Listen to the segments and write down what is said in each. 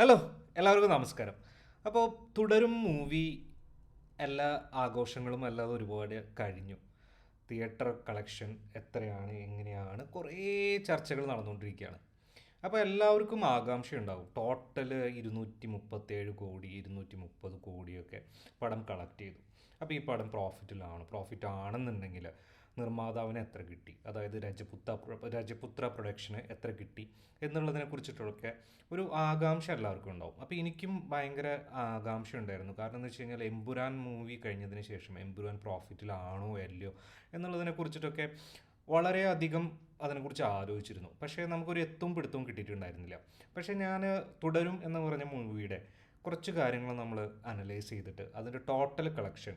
Hello എല്ലാവർക്കും നമസ്കാരം. അപ്പോൾ തുടരും മൂവി എല്ലാ ആഘോഷങ്ങളും എല്ലാം ഒരുപാട് കഴിഞ്ഞു. തിയേറ്റർ കളക്ഷൻ എത്രയാണ് എങ്ങനെയാണ് കുറേ ചർച്ചകൾ നടന്നുകൊണ്ടിരിക്കുകയാണ്. അപ്പോൾ എല്ലാവർക്കും ആകാംക്ഷ ഉണ്ടാവും ടോട്ടൽ ഇരുന്നൂറ്റി മുപ്പത്തേഴ് കോടി ഇരുന്നൂറ്റി മുപ്പത് കോടിയൊക്കെ പടം കളക്ട് ചെയ്തു. അപ്പോൾ ഈ പടം പ്രോഫിറ്റിലാണ് പ്രോഫിറ്റ് ആണെന്നുണ്ടെങ്കിൽ നിർമ്മാതാവിന് എത്ര കിട്ടി? അതായത് രജപുത്ര രജപുത്ര പ്രൊഡക്ഷന് എത്ര കിട്ടി? എന്നുള്ളതിനെ കുറിച്ചിട്ടൊക്കെ ഒരു ആകാംക്ഷ എല്ലാവർക്കും ഉണ്ടാവും. അപ്പോൾ എനിക്കും ഭയങ്കര ആകാംക്ഷ ഉണ്ടായിരുന്നു. കാരണം എന്ന് വെച്ച് കഴിഞ്ഞാൽ എമ്പുരാൻ മൂവി കഴിഞ്ഞതിന് ശേഷം എമ്പുരാൻ പ്രോഫിറ്റിലാണോ അല്ലയോ എന്നുള്ളതിനെ കുറിച്ചിട്ടൊക്കെ വളരെയധികം അതിനെക്കുറിച്ച് ആലോചിച്ചിരുന്നു. പക്ഷേ നമുക്കൊരു എത്തും പിടുത്തവും കിട്ടിയിട്ടുണ്ടായിരുന്നില്ല. പക്ഷേ ഞാൻ തുടരും എന്ന് പറഞ്ഞ മൂവിയുടെ കുറച്ച് കാര്യങ്ങൾ നമ്മൾ അനലൈസ് ചെയ്തിട്ട് അതിന്റെ ടോട്ടൽ കളക്ഷൻ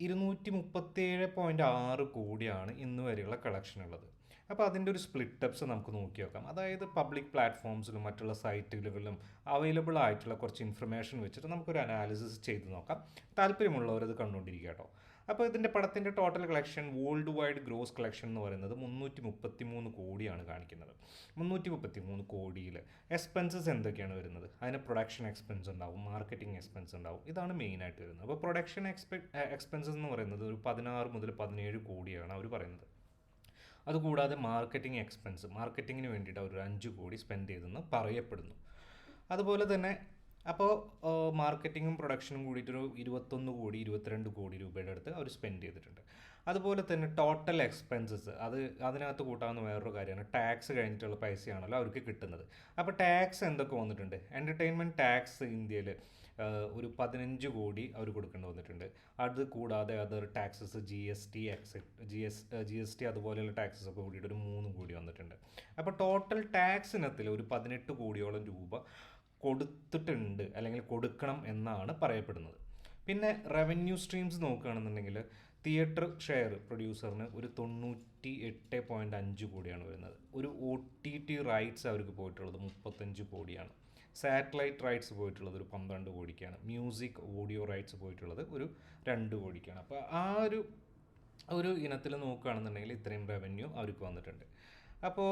ഇരുന്നൂറ്റി മുപ്പത്തേഴ് പോയിന്റ് ആറ് കോടിയാണ് ഇന്ന് വരെയുള്ള കളക്ഷൻ ഉള്ളത്. അപ്പോൾ അതിന്റെ ഒരു സ്പ്ലിറ്റപ്സ് നമുക്ക് നോക്കി നോക്കാം. അതായത് പബ്ലിക് പ്ലാറ്റ്ഫോംസിലും മറ്റുള്ള സൈറ്റുകളിലും അവൈലബിൾ ആയിട്ടുള്ള കുറച്ച് ഇൻഫർമേഷൻ വെച്ചിട്ട് നമുക്കൊരു അനാലിസിസ് ചെയ്ത് നോക്കാം. താല്പര്യമുള്ളവരത് കണ്ടുകൊണ്ടിരിക്കുക കേട്ടോ. അപ്പോൾ ഇതിന്റെ പടത്തിന്റെ total collection world wide gross collection എന്ന് പറയുന്നത് മുന്നൂറ്റി മുപ്പത്തി മൂന്ന് കോടിയാണ് കാണിക്കുന്നത്. മുന്നൂറ്റി മുപ്പത്തി മൂന്ന് കോടിയിൽ എക്സ്പെൻസസ് എന്തൊക്കെയാണ് വരുന്നത്? അതിന് പ്രൊഡക്ഷൻ എക്സ്പെൻസ് ഉണ്ടാവും മാർക്കറ്റിംഗ് എക്സ്പെൻസ് ഉണ്ടാവും. ഇതാണ് മെയിനായിട്ട് വരുന്നത്. അപ്പോൾ പ്രൊഡക്ഷൻ എക്സ്പെ എക്സ്പെൻസസ് എന്ന് പറയുന്നത് ഒരു പതിനാറ് മുതൽ പതിനേഴ് കോടിയാണ് അവർ പറയുന്നത്. അതുകൂടാതെ മാർക്കറ്റിംഗ് എക്സ്പെൻസ് മാർക്കറ്റിങ്ങിന് വേണ്ടിയിട്ട് അവർ അഞ്ച് കോടി സ്പെൻഡ് ചെയ്തെന്ന് പറയപ്പെടുന്നു. അതുപോലെ തന്നെ അപ്പോൾ മാർക്കറ്റിങ്ങും പ്രൊഡക്ഷനും കൂടിയിട്ടൊരു ഇരുപത്തൊന്ന് കോടി ഇരുപത്തിരണ്ട് കോടി രൂപയുടെ അടുത്ത് അവർ സ്പെൻഡ് ചെയ്തിട്ടുണ്ട്. അതുപോലെ തന്നെ ടോട്ടൽ എക്സ്പെൻസസ് അത് അതിനകത്ത് കൂട്ടാവുന്ന വേറൊരു കാര്യമാണ്. ടാക്സ് കഴിഞ്ഞിട്ടുള്ള പൈസയാണല്ലോ അവർക്ക് കിട്ടുന്നത്. അപ്പോൾ ടാക്സ് എന്തൊക്കെ വന്നിട്ടുണ്ട്? എന്റർടൈൻമെന്റ് ടാക്സ് ഇന്ത്യയിൽ ഒരു പതിനഞ്ച് കോടി അവർ കൊടുക്കേണ്ടി വന്നിട്ടുണ്ട്. അത് കൂടാതെ other taxes G S T except G S G S T അതുപോലെയുള്ള ടാക്സസ് ഒക്കെ കൂടിയിട്ട് ഒരു മൂന്ന് കോടി വന്നിട്ടുണ്ട്. അപ്പോൾ ടോട്ടൽ ടാക്സ് ഇനത്തിൽ ഒരു പതിനെട്ട് കോടിയോളം രൂപ കൊടുത്തിട്ടുണ്ട് അല്ലെങ്കിൽ കൊടുക്കണം എന്നാണ് പറയപ്പെടുന്നത്. പിന്നെ റവന്യൂ സ്ട്രീംസ് നോക്കുകയാണെന്നുണ്ടെങ്കിൽ തിയേറ്റർ ഷെയർ പ്രൊഡ്യൂസറിന് ഒരു തൊണ്ണൂറ്റി എട്ട് പോയിന്റ് അഞ്ച് കോടിയാണ് വരുന്നത്. ഒരു ഒ ടി ടി റൈറ്റ്സ് അവർക്ക് പോയിട്ടുള്ളത് മുപ്പത്തഞ്ച് കോടിയാണ്. സാറ്റലൈറ്റ് റൈറ്റ്സ് പോയിട്ടുള്ളത് ഒരു പന്ത്രണ്ട് കോടിക്കാണ്. മ്യൂസിക് ഓഡിയോ റൈറ്റ്സ് പോയിട്ടുള്ളത് ഒരു രണ്ട് കോടിക്കാണ്. അപ്പോൾ ആ ഒരു ഒരു ഇനത്തിൽ നോക്കുകയാണെന്നുണ്ടെങ്കിൽ ഇത്രയും റവന്യൂ അവർക്ക് വന്നിട്ടുണ്ട്. അപ്പോൾ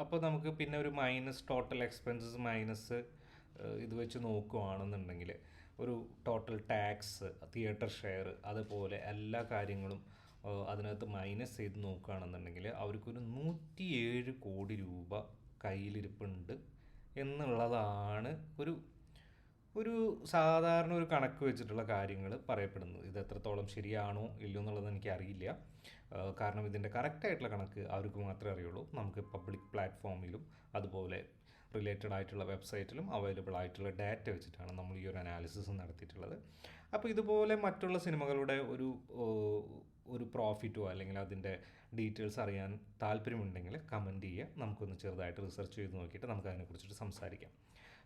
അപ്പോൾ നമുക്ക് പിന്നെ ഒരു മൈനസ് ടോട്ടൽ എക്സ്പെൻസസ് മൈനസ് ഇത് വെച്ച് നോക്കുകയാണെന്നുണ്ടെങ്കിൽ ഒരു ടോട്ടൽ ടാക്സ് തിയേറ്റർ ഷെയർ അതുപോലെ എല്ലാ കാര്യങ്ങളും അതിനകത്ത് മൈനസ് ചെയ്ത് നോക്കുകയാണെന്നുണ്ടെങ്കിൽ അവർക്കൊരു നൂറ്റിയേഴ് കോടി രൂപ കയ്യിലിരിപ്പുണ്ട് എന്നുള്ളതാണ് ഒരു ഒരു സാധാരണ ഒരു കണക്ക് വെച്ചിട്ടുള്ള കാര്യങ്ങൾ പറയപ്പെടുന്നത് ഇത് എത്രത്തോളം ശരിയാണോ ഇല്ലയോ എന്നുള്ളത് എനിക്കറിയില്ല കാരണം ഇതിന്റെ കറക്റ്റായിട്ടുള്ള കണക്ക് അവർക്ക് മാത്രമേ അറിയുള്ളൂ. നമുക്ക് പബ്ലിക് പ്ലാറ്റ്ഫോമിലും അതുപോലെ റിലേറ്റഡ് ആയിട്ടുള്ള വെബ്സൈറ്റിലും അവൈലബിൾ ആയിട്ടുള്ള ഡാറ്റ വെച്ചിട്ടാണ് നമ്മൾ ഈ ഒരു അനാലിസിസ് നടത്തിയിട്ടുള്ളത്. അപ്പോൾ ഇതുപോലെ മറ്റുള്ള സിനിമകളുടെ ഒരു ഒരു പ്രോഫിറ്റോ അല്ലെങ്കിൽ അതിന്റെ ഡീറ്റെയിൽസ് അറിയാൻ താല്പര്യമുണ്ടെങ്കിൽ കമന്റ് ചെയ്യുക. നമുക്കൊന്ന് ചെറുതായിട്ട് റിസർച്ച് ചെയ്ത് നോക്കിയിട്ട് നമുക്ക് അതിനെക്കുറിച്ചിട്ട് സംസാരിക്കാം.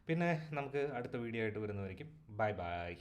പിന്നെ നമുക്ക് അടുത്ത വീഡിയോ ആയിട്ട് വരുന്നതായിരിക്കും ബൈ ബൈ.